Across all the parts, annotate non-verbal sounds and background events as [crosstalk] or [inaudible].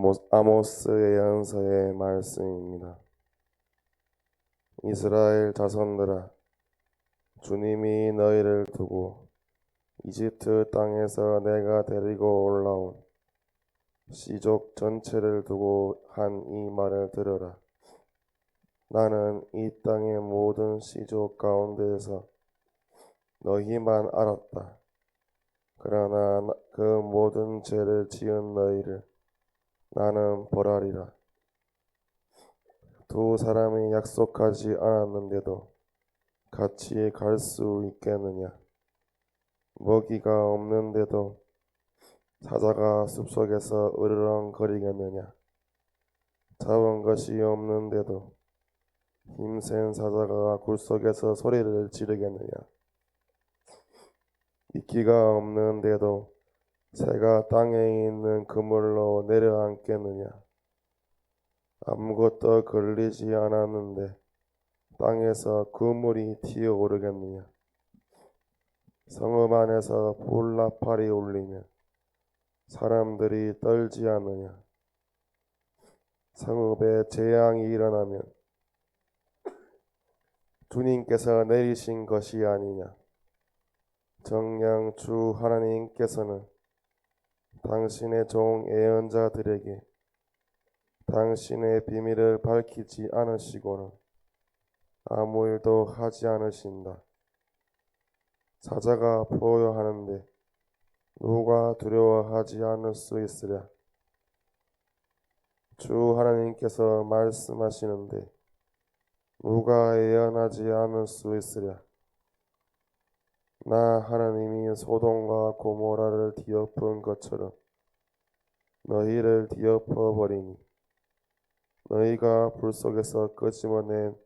모- 아모스 예언서의 말씀입니다. 이스라엘 자손들아, 주님이 너희를 두고 이집트 땅에서 내가 데리고 올라온 시족 전체를 두고 한 이 말을 들으라. 나는 이 땅의 모든 시족 가운데에서 너희만 알았다. 그러나 나- 그 모든 죄를 지은 너희를 나는 벌하리라. 두 사람이 약속하지 않았는데도 같이 갈 수 있겠느냐? 먹이가 없는데도 사자가 숲속에서 으르렁거리겠느냐? 잡은 것이 없는데도 힘센 사자가 굴속에서 소리를 지르겠느냐? 이끼가 없는데도 새가 땅에 있는 그물로 내려앉겠느냐? 아무것도 걸리지 않았는데 땅에서 그물이 튀어 오르겠느냐? 성읍 안에서 불나팔이 울리면 사람들이 떨지 않느냐? 성읍에 재앙이 일어나면 주님께서 내리신 것이 아니냐? 정녕 주 하나님께서는 당신의 종 예언자들에게 당신의 비밀을 밝히지 않으시고는 아무 일도 하지 않으신다. 사자가 포효하는데 누가 두려워하지 않을 수 있으랴? 주 하나님께서 말씀하시는데 누가 예언하지 않을 수 있으랴? 나 하나님이 소돔과 고모라를 뒤엎은 것처럼 너희를 뒤엎어 버리니 너희가 불 속에서 끄집어낸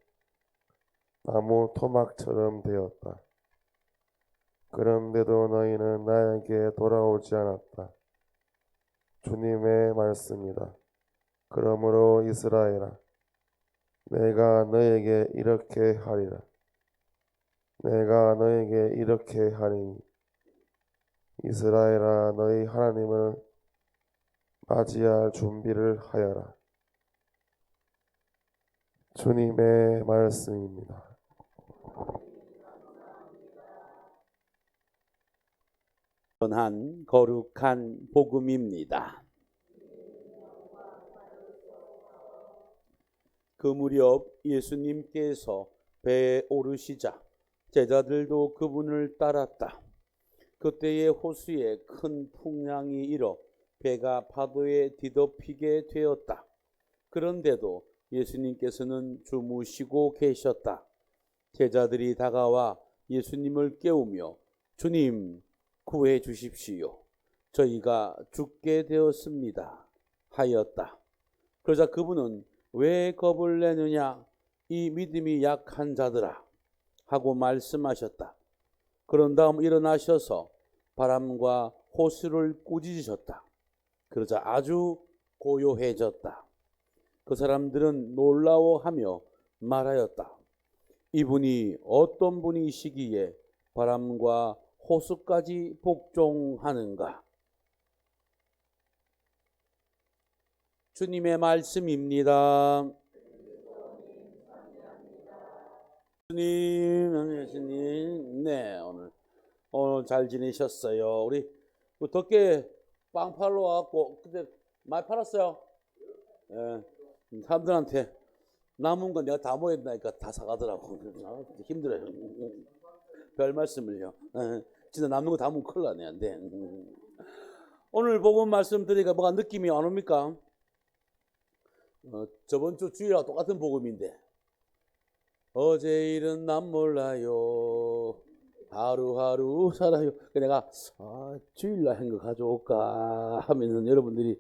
나무 토막처럼 되었다. 그런데도 너희는 나에게 돌아오지 않았다. 주님의 말씀이다. 그러므로 이스라엘아, 내가 너에게 이렇게 하리라. 내가 너에게 이렇게 하리니 이스라엘아 너희 하나님을 맞이할 준비를 하여라. 주님의 말씀입니다. 전한 거룩한 복음입니다. 그 무렵 예수님께서 배에 오르시자 제자들도 그분을 따랐다. 그때의 호수에 큰 풍랑이 일어 배가 파도에 뒤덮이게 되었다. 그런데도 예수님께서는 주무시고 계셨다. 제자들이 다가와 예수님을 깨우며 주님 구해 주십시오. 저희가 죽게 되었습니다. 하였다. 그러자 그분은 왜 겁을 내느냐? 이 믿음이 약한 자들아. 하고 말씀하셨다. 그런 다음 일어나셔서 바람과 호수를 꾸짖으셨다. 그러자 아주 고요해졌다. 그 사람들은 놀라워하며 말하였다. 이분이 어떤 분이시기에 바람과 호수까지 복종하는가? 주님의 말씀입니다. 주님, 아니, 주님, 네 오늘 오늘 잘 지내셨어요. 우리 그 덕계 빵 팔러 와갖고 그때 많이 팔았어요. 예, 사람들한테 남은 건 내가 다 모였다니까 다 사가더라고. 아, [laughs] 힘들어요. 별 말씀을요. 예, 진짜 남는 거 다 먹으면 큰일 나네. 안 돼. 오늘 복음 말씀 드리니까 뭐가 느낌이 안 옵니까? 어, 저번 주 주일하고 똑같은 복음인데 어제 일은 난 몰라요. 하루하루 살아요. 그 내가 아, 주일날 한 거 가져올까 하면은 여러분들이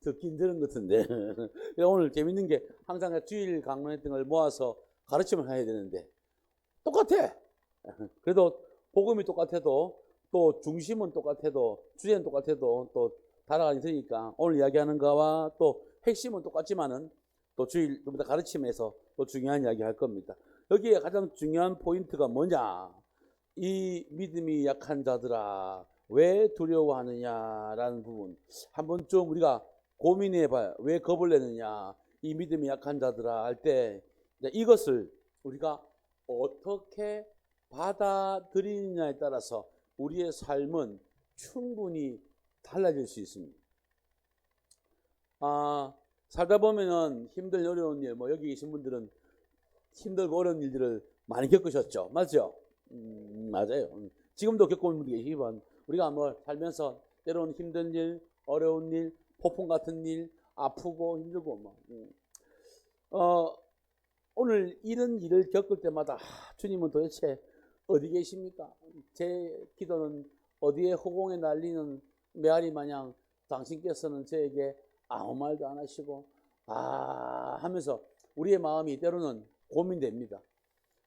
듣긴 들은 것 같은데. [laughs] 오늘 재밌는 게 항상 주일 강론했던 걸 모아서 가르침을 해야 되는데. 똑같아! [laughs] 그래도 복음이 똑같아도 또 중심은 똑같아도 주제는 똑같아도 또 다라가 있으니까 오늘 이야기하는 거와 또 핵심은 똑같지만은 또 주일 좀더 가르침에서 또 중요한 이야기 할 겁니다. 여기에 가장 중요한 포인트가 뭐냐? 이 믿음이 약한 자들아 왜 두려워하느냐라는 부분 한번 좀 우리가 고민해 봐요. 왜 겁을 내느냐? 이 믿음이 약한 자들아 할 때 이것을 우리가 어떻게 받아들이느냐에 따라서 우리의 삶은 충분히 달라질 수 있습니다. 아, 살다 보면은 힘들 어려운 일, 뭐 여기 계신 분들은 힘들고 어려운 일들을 많이 겪으셨죠. 맞죠? 음, 맞아요. 음, 지금도 있는 분이 계시지만 우리가 뭐 살면서 때로는 힘든 일, 어려운 일, 폭풍 같은 일, 아프고 힘들고 뭐. 음. 어, 오늘 이런 일을 겪을 때마다 아, 주님은 도대체 어디 계십니까? 제 기도는 어디에 허공에 날리는 메아리 마냥 당신께서는 저에게 아무 말도 안 하시고 아 하면서 우리의 마음이 때로는 고민됩니다.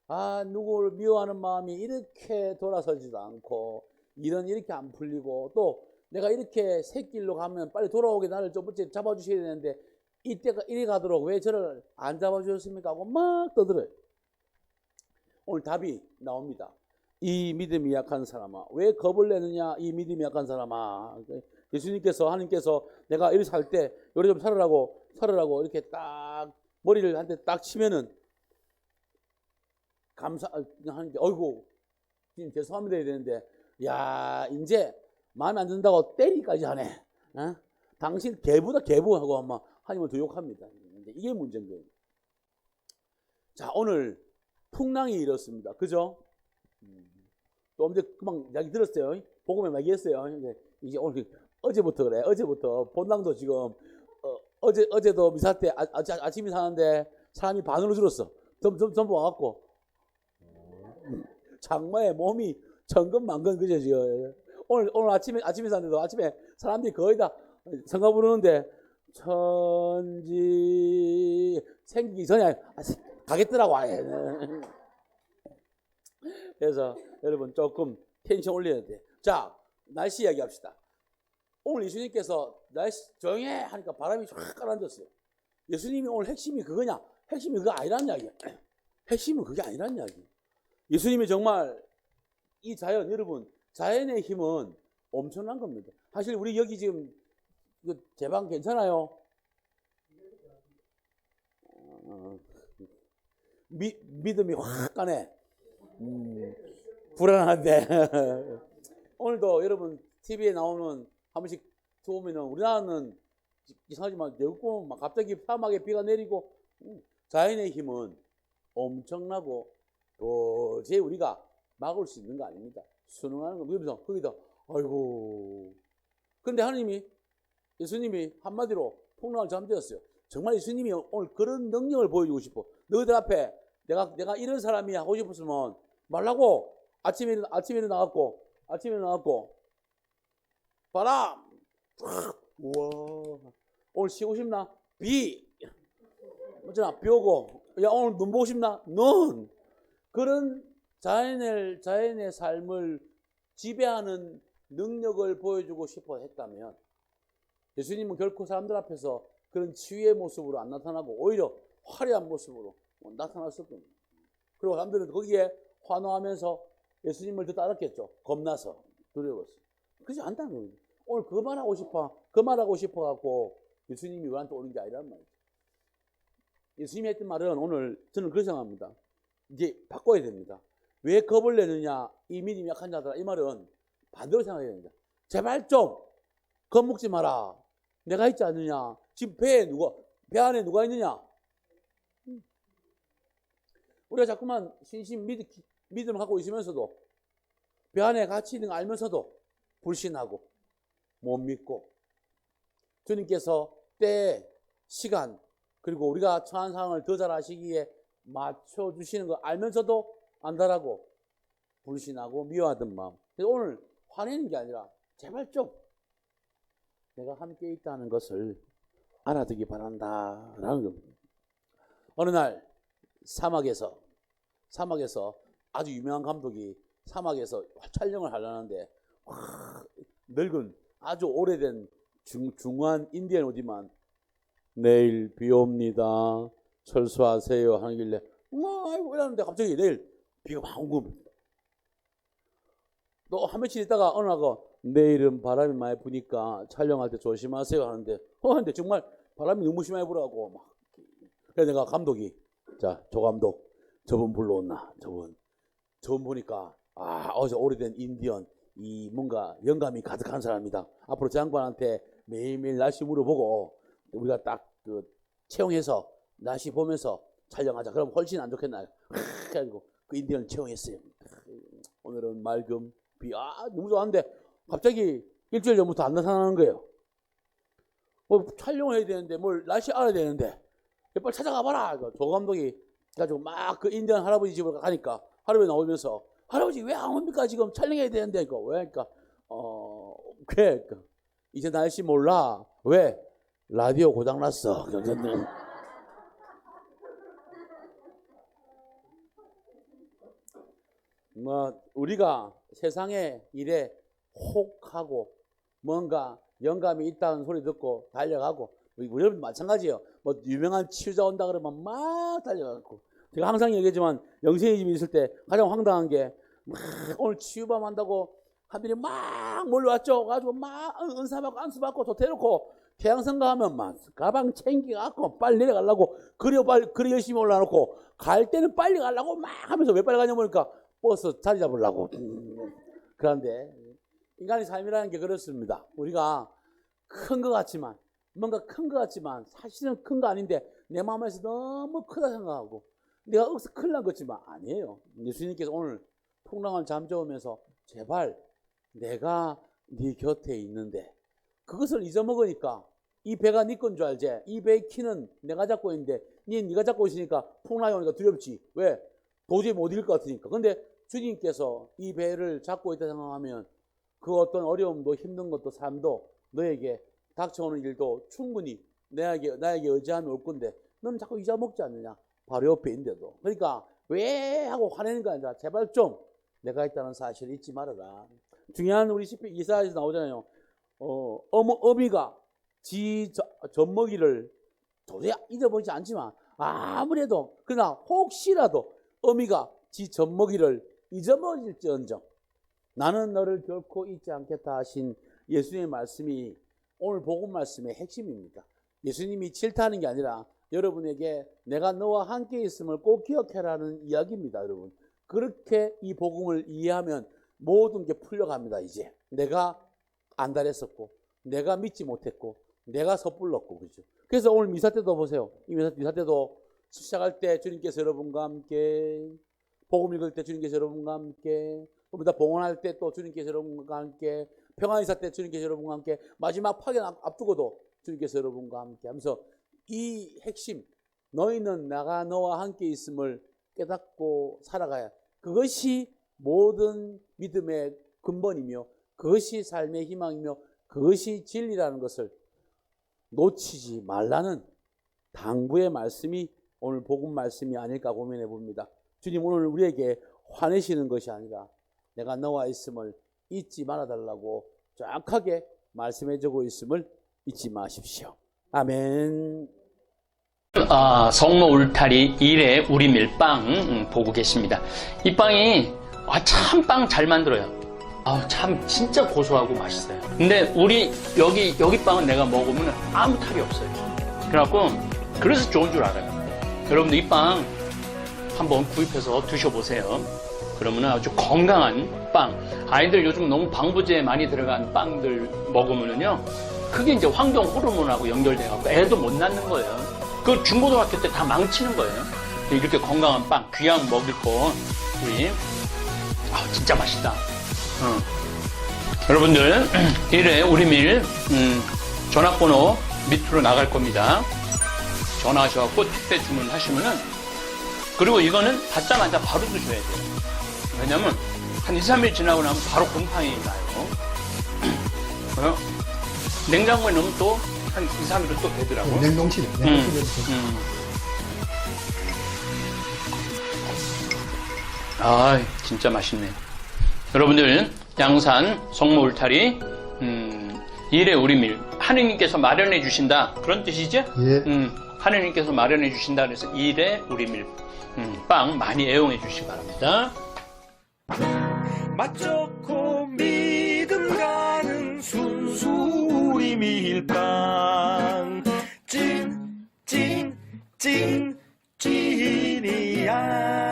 아 누구를 미워하는 마음이 이렇게 돌아서지도 않고 일은 이렇게 안 풀리고 또 내가 이렇게 새길로 가면 빨리 돌아오게 나를 좀 잡아주셔야 되는데 이때가 이리 가도록 왜 저를 안 잡아주셨습니까? 하고 막 떠들어요. 오늘 답이 나옵니다. 이 믿음이 약한 사람아, 왜 겁을 내느냐? 이 믿음이 약한 사람아. 예수님께서 하나님께서 내가 이렇게 살때 요리 좀 살으라고 살으라고 이렇게 딱 머리를 한 대 딱 치면은 감사 하는 게 어이구 지금 죄송합니다 해야 되는데 야 이제 마음에 안 든다고 때리까지 하네. 어? 당신 개보다 개보하고 아마 하나님을 더 욕합니다. 이게 문제인 거예요. 자 오늘 풍랑이 일었습니다. 그죠? 음. 또 언제 금방 이야기 들었어요. 복음에 막 얘기했어요. 이제, 오늘 어제부터 그래. 어제부터 본당도 지금 어, 어제 어제도 미사 때 아, 아, 아침이 사는데 사람이 반으로 줄었어. 전, 전, 전부 와갖고 음. 장마에 몸이 천근만근 그죠 지금. 오늘 오늘 아침에 아침에 샀는데도 아침에 사람들이 거의 다 성가 부르는데 천지 생기기 전에 가겠더라고 아예. [laughs] 그래서 여러분 조금 텐션 올려야 돼. 자 날씨 이야기합시다. 오늘 예수님께서 날씨 조용해 하니까 바람이 확 가라앉았어요. 예수님이 오늘 핵심이 그거냐? 핵심이 그거 아니란 이야기야. [clears throat] 핵심은 그게 아니란 이야기. 예수님이 정말 이 자연 여러분 자연의 힘은 엄청난 겁니다. 사실 우리 여기 지금 제방 괜찮아요? 어, 미, 믿음이 확 가네. 음, 불안한데. [laughs] 오늘도 여러분 TV에 나오는 한 번씩 들어오면은 우리나라는 이상하지만 외국 막 갑자기 사막에 비가 내리고 음, 자연의 힘은 엄청나고 도저히 우리가 막을 수 있는 거 아닙니다. 순응하는 거. 그러면서 거기다. 아이고. 근데 하나님이 예수님이 한마디로 폭락을 잠재웠어요. 정말 예수님이 오늘 그런 능력을 보여주고 싶어. 너희들 앞에 내가 내가 이런 사람이 하고 싶었으면 말라고. 아침에 아침에 일어나갖고 아침에 일어나갖고. 바람. 우와. 오늘 쉬고 싶나? 비. 어쩌나? 비 오고. 야 오늘 눈 보고 싶나? 눈 그런 자연의 자연의 삶을 지배하는 능력을 보여주고 싶어 했다면 예수님은 결코 사람들 앞에서 그런 치유의 모습으로 안 나타나고 오히려 화려한 모습으로 겁니다. 그리고 사람들은 거기에 환호하면서 예수님을 더 따랐겠죠. 겁나서 두려워서. 그렇지 않다는 겁니다. 오늘 그 말하고 싶어, 그 말하고 싶어 갖고 예수님이 우리한테 오는 게 아니란 말이죠. 예수님이 했던 말은 오늘 저는 그렇게 생각합니다. 이제 바꿔야 됩니다. 왜 겁을 내느냐? 이 믿음이 약한 자들아. 이 말은 반대로 생각해야 됩니다. 제발 좀 겁먹지 마라. 내가 있지 않느냐? 지금 배에 누가, 배 안에 누가 있느냐? 우리가 자꾸만 신신 믿, 믿음을 갖고 있으면서도 배 안에 같이 있는 걸 알면서도 불신하고 못 믿고 주님께서 때, 시간, 그리고 우리가 처한 상황을 더 잘 아시기에 맞춰주시는 걸 알면서도 안달하고 불신하고 미워하던 마음. 그래서 오늘 화내는 게 아니라 제발 좀 내가 함께 있다는 것을 알아두기 바란다. 라는 겁니다. 어느 날 사막에서, 사막에서 아주 유명한 감독이 사막에서 촬영을 하려는데, 와, 늙은 아주 오래된 중, 중한 인디언 오지만 내일 비 옵니다. 철수하세요. 하길래, 뭐, 아이고, 이러는데 갑자기 내일 비가 막 온 겁니다. 또 한 며칠 있다가 어느 날그 내일은 바람이 많이 부니까 촬영할 때 조심하세요 하는데 어 근데 정말 바람이 너무 심하게 불어갖고 막 그래서 내가 감독이 자 조 감독 저분 불러온나 저분 저분 보니까 아 어제 오래된 인디언 이 뭔가 영감이 가득한 사람이다 앞으로 저 양반한테 매일매일 날씨 물어보고 우리가 딱 그 채용해서 날씨 보면서 촬영하자. 그럼 훨씬 안 좋겠나. 그래가지고 그 인디언을 채용했어요. 오늘은 맑음 비 아 너무 좋았는데 갑자기 일주일 전부터 안 나타나는 거예요. 뭐 촬영을 해야 되는데 뭘 날씨 알아야 되는데. 빨리 찾아가 봐라. 조 감독이 가지고 막 그 인디언 할아버지 집으로 가니까 할아버지 나오면서 할아버지 왜 안 옵니까? 지금 촬영해야 되는데. 이거 왜? 그러니까 어 그래. 그러니까 이제 날씨 몰라. 왜? 라디오 고장 났어. 뭐 우리가 세상의 일에 혹하고 뭔가 영감이 있다는 소리 듣고 달려가고 우리 여러분 마찬가지예요. 뭐 유명한 치유자 온다 그러면 막 달려가고 제가 항상 얘기하지만 영생이 집에 있을 때 가장 황당한 게 막 오늘 치유밤 한다고 하들이 막 몰려왔죠. 가지고 막 은- 은사 받고 안수 받고 더 대놓고 태양성가 하면 막 가방 챙겨갖고 빨리 내려가려고 그리 빨리 그리 열심히 올라놓고 갈 때는 빨리 가려고 막 하면서 왜 빨리 가냐 보니까 버스 자리 잡으려고 음. 그런데 인간의 삶이라는 게 그렇습니다. 우리가 큰 것 같지만 뭔가 큰 것 같지만 사실은 큰 거 아닌데 내 마음에서 너무 크다 생각하고 내가 억서 큰일 난 것지만 아니에요. 예수님께서 오늘 풍랑을 잠재우면서 제발 내가 네 곁에 있는데 그것을 잊어먹으니까 이 배가 네 건 줄 알지? 이 배의 키는 내가 잡고 있는데 니 네가 잡고 있으니까 풍랑이 오니까 두렵지. 왜? 도저히 못 이길 것 같으니까. 근데 주님께서 이 배를 잡고 있다 생각하면 그 어떤 어려움도 힘든 것도 삶도 너에게 닥쳐오는 일도 충분히 나에게 나에게 의지하면 올 건데 너는 자꾸 잊어먹지 않느냐? 바로 옆에 있는데도. 그러니까 왜 하고 화내는 거 아니라 제발 좀 내가 있다는 사실을 잊지 말아라. 중요한 우리 시편 이사에서 나오잖아요. 어, 어머, 어미가 지 젖- 젖먹이를 도저히 잊어버리지 않지만 아무래도 그러나 혹시라도 어미가 지 젖먹이를 잊어버릴지언정 나는 너를 결코 잊지 않겠다 하신 예수님의 말씀이 오늘 복음 말씀의 핵심입니다. 예수님이 질타하는 게 아니라 여러분에게 내가 너와 함께 있음을 꼭 기억해라는 이야기입니다, 여러분. 그렇게 이 복음을 이해하면 모든 게 풀려갑니다, 이제. 내가 안달했었고, 내가 믿지 못했고, 내가 섣불렀고, 그죠. 그래서 오늘 미사 때도 보세요. 이 미사, 미사 때도 시작할 때 주님께서 여러분과 함께, 복음 읽을 때 주님께서 여러분과 함께, 그보다 봉헌할 때 또 주님께서 여러분과 함께, 평안이사 때 주님께서 여러분과 함께, 마지막 파견 앞- 앞두고도 주님께서 여러분과 함께 하면서 이 핵심, 너희는 나가 너와 함께 있음을 깨닫고 살아가야. 그것이 모든 믿음의 근본이며 그것이 삶의 희망이며 그것이 진리라는 것을 놓치지 말라는 당부의 말씀이 오늘 복음 말씀이 아닐까 고민해 봅니다. 주님 오늘 우리에게 화내시는 것이 아니라 내가 너와 있음을 잊지 말아 달라고 정확하게 말씀해 주고 있음을 잊지 마십시오. 아멘. 아, 성모 울타리 1의 우리 밀빵 음, 보고 계십니다. 이 빵이 아, 참 빵 잘 만들어요. 아, 참 진짜 고소하고 맛있어요. 근데 우리 여기 여기 빵은 내가 먹으면 아무 탈이 없어요. 그래갖고 그래서 좋은 줄 알아요. 여러분들 이빵 한번 구입해서 드셔보세요. 그러면 아주 건강한 빵. 아이들 요즘 너무 방부제 많이 들어간 빵들 먹으면은요. 그게 이제 환경 호르몬하고 연결돼갖고 애도 못 낳는 거예요. 그 중고등학교 때 다 망치는 거예요. 이렇게 건강한 빵, 귀한 먹을 거, 우리, 아, 진짜 맛있다. 응. 여러분들, [clears throat] 1회 우리밀, 음, 전화번호 밑으로 나갈 겁니다. 전화하셔갖고 택배 주문하시면은, 그리고 이거는 받자마자 바로 드셔야 돼요. 왜냐면, 한 2, 3일 지나고 나면 바로 곰팡이 나요. [clears throat] 냉장고에 넣으면 또 한 2, 3일은 또 되더라고. 냉동실에 음, 냉동실에 음. 아, 진짜 맛있네. 여러분들, 양산 성모 울타리, 음, 일의 우리밀. 하느님께서 마련해 주신다. 그런 뜻이죠? 예. 음, 하나님께서 마련해 주신다 그래서 일에 우리 밀빵 음, 많이 애용해 주시기 바랍니다. 맛좋고 믿음 가는 순수 우리 밀빵 찐 찐 찐 찐이야